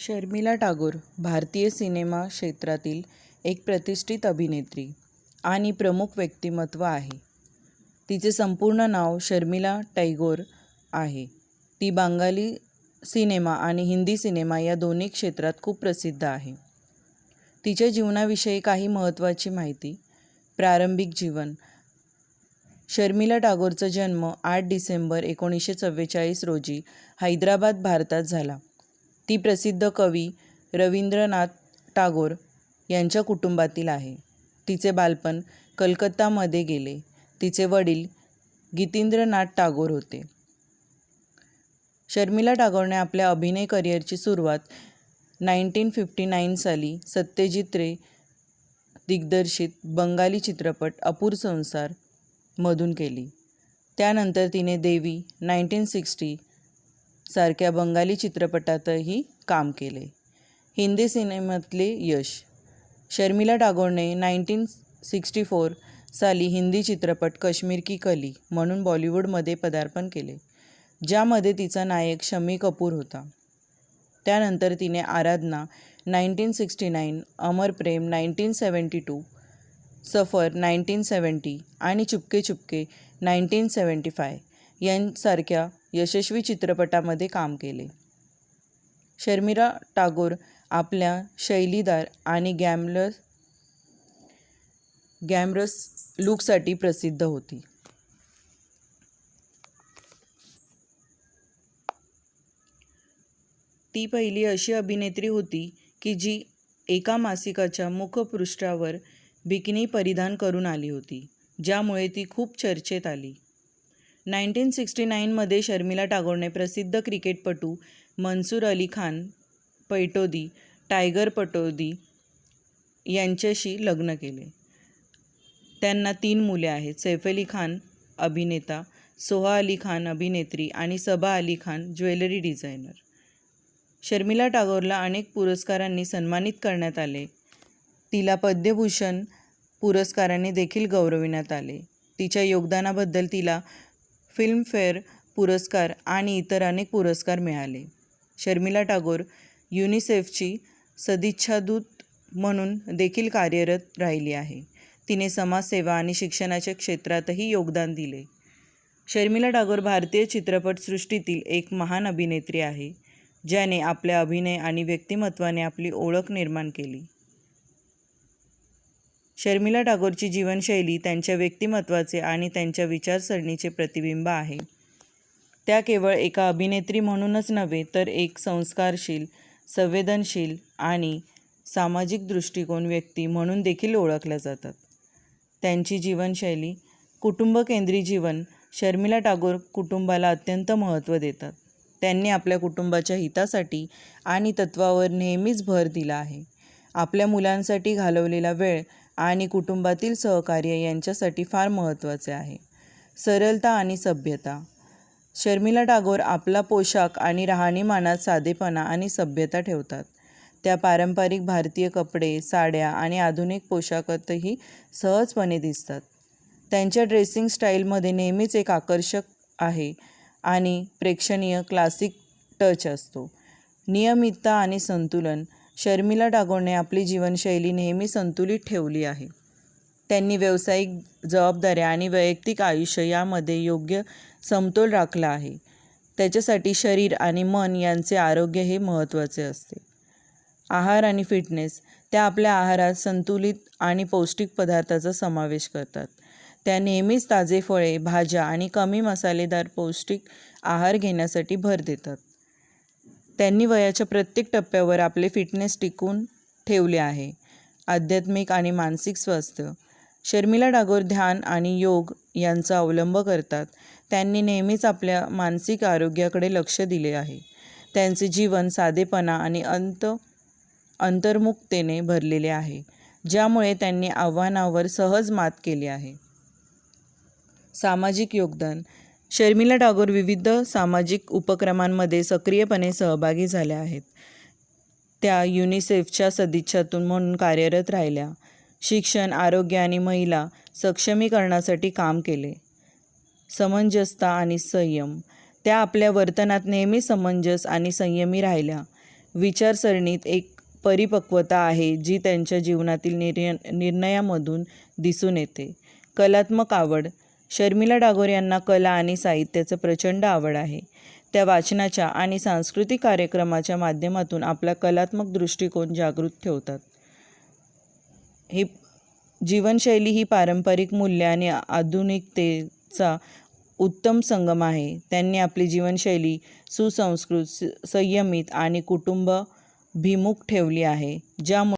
शर्मिला टागोर भारतीय सिनेमा क्षेत्रातील एक प्रतिष्ठित अभिनेत्री आणि प्रमुख व्यक्तिमत्व आहे. तिचे संपूर्ण नाव शर्मिला टैगोर आहे. ती बंगाली सिनेमा आणि हिंदी सिनेमा या दोन्ही क्षेत्रात खूप प्रसिद्ध आहे. तिच्या जीवनाविषयी काही महत्त्वाची माहिती प्रारंभिक जीवन. शर्मिला टागोरचा जन्म आठ डिसेंबर एकोणीसशे चव्वेचाळीस रोजी हैदराबाद भारतात झाला. ती प्रसिद्ध कवी रवींद्रनाथ टागोर यांच्या कुटुंबातील आहे. तिचे बालपण कलकत्तामध्ये गेले. तिचे वडील गितेंद्रनाथ टागोर होते. शर्मिला टागोरने आपल्या अभिनय करिअरची सुरुवात नाईन्टीन फिफ्टी नाईन साली सत्यजित रे दिग्दर्शित बंगाली चित्रपट अपूर संसार मधून केली. त्यानंतर तिने देवी नाईन्टीन सिक्स्टी सारख्या बंगाली चित्रपटातही काम केले. हिंदी सिनेमातले यश. शर्मिला टागोरने नाईन्टीन सिक्स्टी फोर साली हिंदी चित्रपट कश्मीर की कली म्हणून बॉलिवूडमध्ये पदार्पण केले ज्यामध्ये तिचा नायक शमी कपूर होता. त्यानंतर तिने Aradhana nineteen sixty nine Amar Prem nineteen seventy two Safar nineteen seventy आणि चुपके चुपके नाईन्टीन सेवन्टी फाय यांसारख्या यशस्वी चित्रपटामध्ये काम केले. शर्मिरा टागोर आपल्या शैलीदार आणि गॅमलस गॅमरस लुकसाठी प्रसिद्ध होती. ती पहिली अशी अभिनेत्री होती की जी एका मासिकाच्या मुखपृष्ठावर बिकिनी परिधान करून आली होती ज्यामुळे ती खूप चर्चेत आली. नाईन्टीन सिक्स्टी नाईनमध्ये शर्मिला टागोरने प्रसिद्ध क्रिकेटपटू मनसूर अली खान पैटोदी टायगर पटोदी यांच्याशी लग्न केले. त्यांना तीन मुले आहेत. सैफ अली खान अभिनेता सोहा अली खान अभिनेत्री आणि सबा अली खान ज्वेलरी डिझायनर. शर्मिला टागोरला अनेक पुरस्कारांनी सन्मानित करण्यात आले. तिला पद्मभूषण पुरस्काराने देखील गौरविण्यात आले. तिच्या योगदानाबद्दल तिला फिल्मफेअर पुरस्कार आणि इतर अनेक पुरस्कार मिळाले. शर्मिला टागोर युनिसेफची सदिच्छादूत म्हणून देखील कार्यरत राहिली आहे. तिने समाजसेवा आणि शिक्षणाच्या क्षेत्रातही योगदान दिले. शर्मिला टागोर भारतीय चित्रपटसृष्टीतील एक महान अभिनेत्री आहे ज्याने आपल्या अभिनय आणि व्यक्तिमत्वाने आपली ओळख निर्माण केली. शर्मिला टागोरची जीवनशैली त्यांच्या व्यक्तिमत्वाचे आणि त्यांच्या विचारसरणीचे प्रतिबिंब आहे. त्या केवळ एका अभिनेत्री म्हणूनच नव्हे तर एक संस्कारशील संवेदनशील आणि सामाजिक दृष्टिकोन व्यक्ती म्हणून देखील ओळखल्या जातात. त्यांची जीवनशैली कुटुंबकेंद्री जीवन शर्मिला टागोर कुटुंबाला अत्यंत महत्त्व देतात. त्यांनी आपल्या कुटुंबाच्या हितासाठी आणि तत्वावर नेहमीच भर दिला आहे. आपल्या मुलांसाठी घालवलेला वेळ आणि कुटुंबातील सहकार्य यांच्यासाठी फार महत्त्वाचे आहे. सरलता आणि सभ्यता. शर्मिला टागोर आपला पोशाख आणि राहणीमानात साधेपणा आणि सभ्यता ठेवतात. त्या पारंपरिक भारतीय कपडे साड्या आणि आधुनिक पोशाखातही सहजपणे दिसतात. त्यांच्या ड्रेसिंग स्टाईलमध्ये नेहमीच एक आकर्षक आहे आणि प्रेक्षणीय क्लासिक टच असतो. नियमितता आणि संतुलन शर्मिला डागोरने आपली जीवनशैली नेहमी संतुलित ठेवली आहे. त्यांनी व्यावसायिक जबाबदाऱ्या आणि वैयक्तिक आयुष्य यामध्ये योग्य समतोल राखला आहे. त्याच्यासाठी शरीर आणि मन यांचे आरोग्य हे महत्त्वाचे असते. आहार आणि फिटनेस त्या आपल्या आहारात संतुलित आणि पौष्टिक पदार्थाचा समावेश करतात. त्या नेहमीच ताजे फळे भाज्या आणि कमी मसालेदार पौष्टिक आहार घेण्यासाठी भर देतात. त्यांनी वयाच्या प्रत्येक टप्प्यावर आपले फिटनेस टिकून ठेवले आहे. आध्यात्मिक आणि मानसिक स्वास्थ्य. शर्मिला डागोर ध्यान आणि योग यांचा अवलंब करतात. त्यांनी नेहमीच आपल्या मानसिक आरोग्याकडे लक्ष दिले आहे. त्यांचे जीवन साधेपणा आणि अंत अंतर्मुक्तेने भरलेले आहे ज्यामुळे त्यांनी आव्हानावर सहज मात केली आहे. सामाजिक योगदान. शर्मिला टागोर विविध सामाजिक उपक्रमांमध्ये सक्रियपणे सहभागी झाल्या आहेत. त्या युनिसेफच्या सदिच्छातून म्हणून कार्यरत राहिल्या. शिक्षण आरोग्य आणि महिला सक्षमीकरणासाठी काम केले. समंजसता आणि संयम. त्या आपल्या वर्तनात नेहमी समंजस आणि संयमी राहिल्या. विचारसरणीत एक परिपक्वता आहे जी त्यांच्या जीवनातील निर्य निर्णयामधून दिसून येते. कलात्मक आवड शर्मिला डागोर यांना कला आणि साहित्याचं प्रचंड आवड आहे. त्या वाचनाच्या आणि सांस्कृतिक कार्यक्रमाच्या माध्यमातून आपला कलात्मक दृष्टिकोन जागृत ठेवतात. ही जीवनशैली ही पारंपरिक मूल्य आणि आधुनिकतेचा उत्तम संगम आहे. त्यांनी आपली जीवनशैली सुसंस्कृत संयमित आणि कुटुंब भिमुख ठेवली आहे. ज्यामुळे